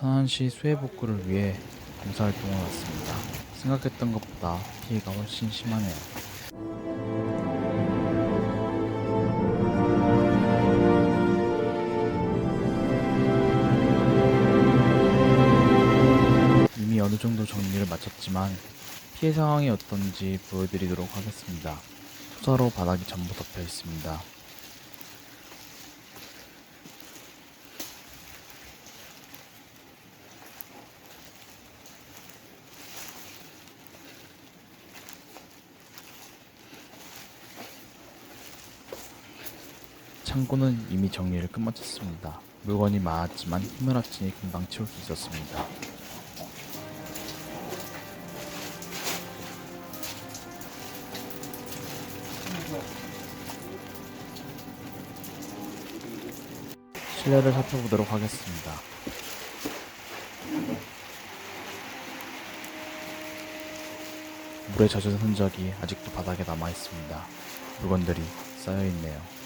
천안시 수해복구를 위해 봉사활동을 왔습니다. 생각했던 것보다 피해가 훨씬 심하네요. 이미 어느 정도 정리를 마쳤지만 피해 상황이 어떤지 보여드리도록 하겠습니다. 토사로 바닥이 전부 덮여 있습니다. 창고는 이미 정리를 끝마쳤습니다. 물건이 많았지만 힘을 합치니 금방 치울 수 있었습니다. 실내를 살펴보도록 하겠습니다. 물에 젖은 흔적이 아직도 바닥에 남아 있습니다. 물건들이 쌓여 있네요.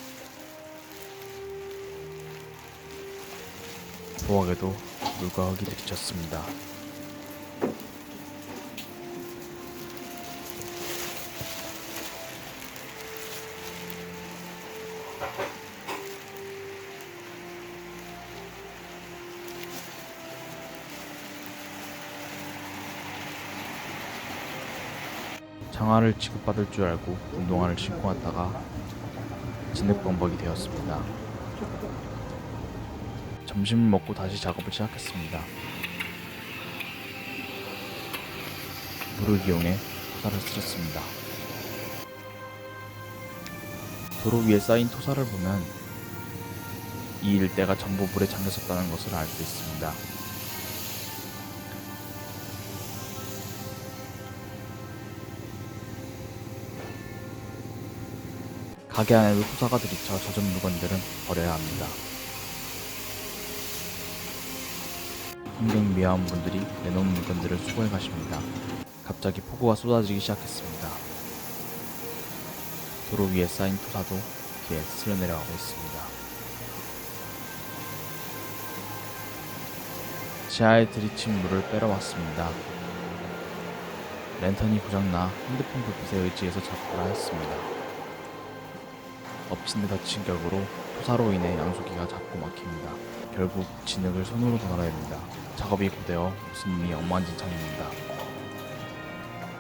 부엌에도 물과 흙이 들이쳤습니다. 장화를 지급받을 줄 알고 운동화를 신고 왔다가 진흙범벅이 되었습니다. 점심을 먹고 다시 작업을 시작했습니다. 물을 이용해 토사를 쓸었습니다. 도로 위에 쌓인 토사를 보면 이 일대가 전부 물에 잠겼었다는 것을 알 수 있습니다. 가게 안에도 토사가 들이쳐 젖은 물건들은 버려야 합니다. 환경 미화원 분들이 내놓은 물건들을 수거해 가십니다. 갑자기 폭우가 쏟아지기 시작했습니다. 도로 위에 쌓인 토사도 기에 쓸려 내려가고 있습니다. 지하에 들이친 물을 빼러 왔습니다. 랜턴이 고장나 핸드폰 불빛에 의지해서 작업을 하였습니다. 엎친 데 다친 격으로 토사로 인해 양소기가 자꾸 막힙니다. 결국 진흙을 손으로 덜어야 됩니다. 작업이 고되어 일이 엉망진창입니다.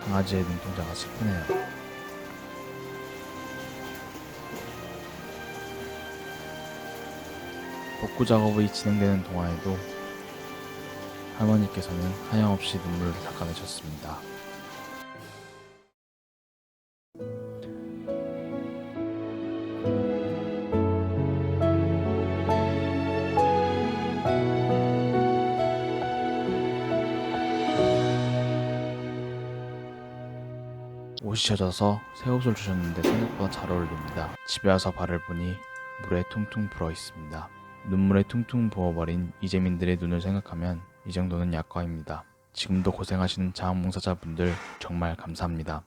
강아지의 눈동자가 슬프네요. 복구 작업이 진행되는 동안에도 할머니께서는 하염없이 눈물을 닦아내셨습니다. 옷이 젖어서 새 옷을 주셨는데 생각보다 잘 어울립니다. 집에 와서 발을 보니 물에 퉁퉁 불어 있습니다. 눈물에 퉁퉁 부어버린 이재민들의 눈을 생각하면 이 정도는 약과입니다. 지금도 고생하시는 자원봉사자분들 정말 감사합니다.